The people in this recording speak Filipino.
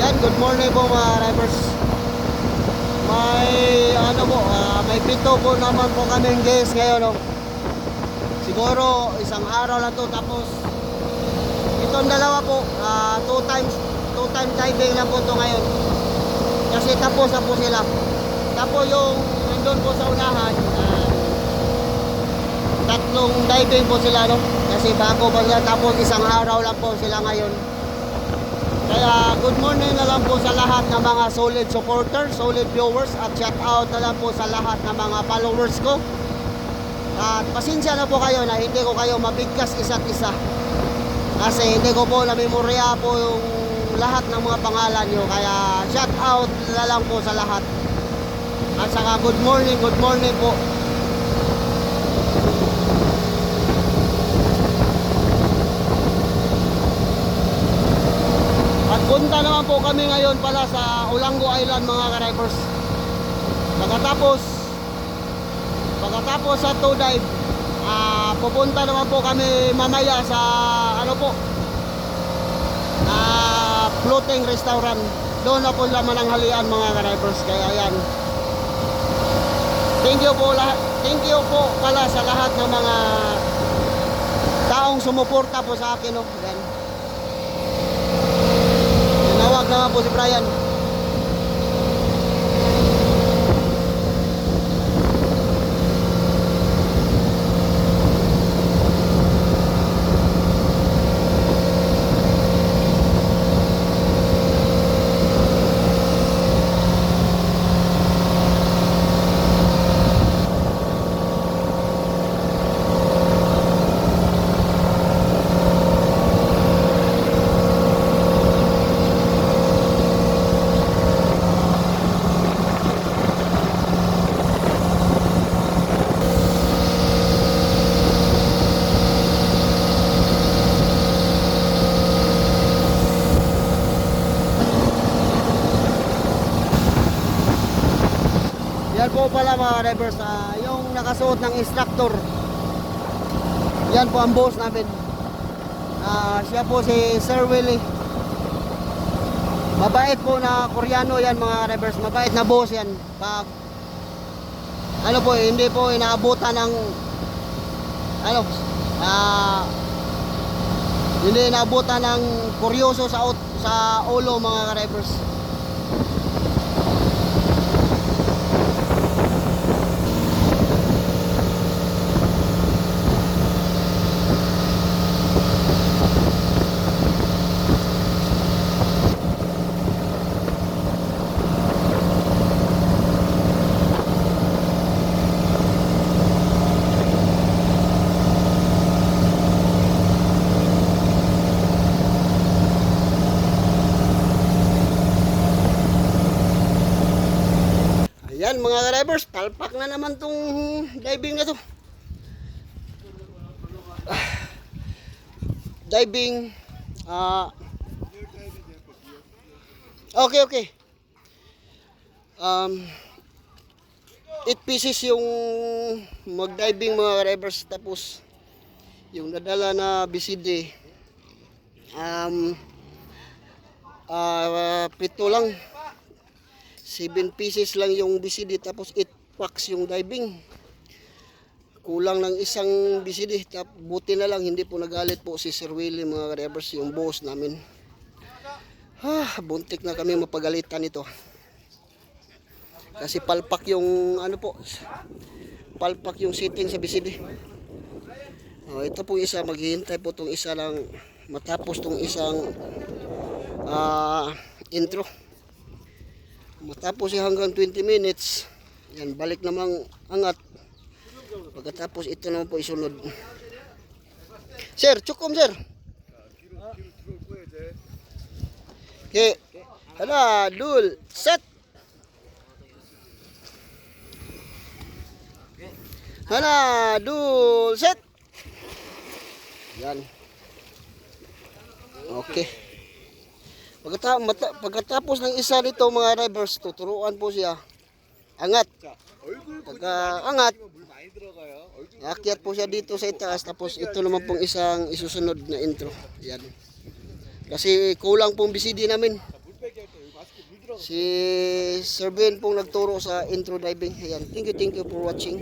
Yan, good morning po mga drivers. May ano po, ah, may pito po naman po kaming guys ngayon. No? Siguro isang araw na to tapos itong dalawa po, ah, two times two times diving na po to ngayon. Kasi tapos na po sila. Tapos yung nandun po sa unahan, ah, tatlong diving po sila no. Kasi bago pa sila tapos isang araw lang po sila ngayon. Good morning na lang po sa lahat ng mga solid supporters, solid viewers at shout out na lang po sa lahat ng mga followers ko. At pasensya na po kayo na hindi ko kayo mabigkas isa't isa. Kasi hindi ko po namemorya po yung lahat ng mga pangalan nyo. Kaya shout out na lang po sa lahat. At saka good morning, good morning po. Punta naman po kami ngayon pala sa Ulango Island mga ka-drivers. Pagkatapos, pagkatapos sa tow dive, ah, pupunta naman po kami mamaya sa ano po, ah, floating restaurant. Doon na po laman ang halian mga ka-drivers. Kaya yan. Thank you po lahat. Thank you po pala sa lahat ng mga taong sumuporta po sa akin. No? Yan. Tinawag naman po si Brian. Yan po pala mga drivers, ah, yung nakasuot ng instructor. Yan po ang boss namin. Ah, siya po si Sir Willie. Mabait po na Koreano yan mga drivers. Mabait na boss yan. Pag ano po, hindi po inaabutan ng ano, ah, hindi inaabutan ng kuryoso sa sa ulo mga drivers. Ayan mga drivers, palpak na naman tong diving na to. Ah, diving. Ah. okay, okay. Um, 8 pieces yung mag-diving mga drivers tapos yung nadala na BCD um, ah pito lang 7 pieces lang yung BCD tapos 8 packs yung diving. Kulang ng isang BCD. Tap, buti na lang hindi po nagalit po si Sir Willie mga drivers yung boss namin. Ah, buntik na kami mapagalitan ito. Kasi palpak yung ano po. Palpak yung sitting sa BCD. Oh, ito po isa maghihintay po tong isa lang matapos tong isang ah, intro. Matapos hanggang 20 minutes, yan, balik namang angat. Pagkatapos ito naman po isunod. Sir, chukom sir. Okay. Hala, dul, set. Hala, dul, set. Yan. Okay. Pagkatapos, mata, pagkatapos ng isa nito mga drivers, tuturuan po siya. Angat. Pagka angat, akyat po siya dito sa itaas. Tapos ito naman pong isang isusunod na intro. Yan. Kasi kulang pong BCD namin. Si Sir Ben pong nagturo sa intro diving. Ayan. Thank you, thank you for watching.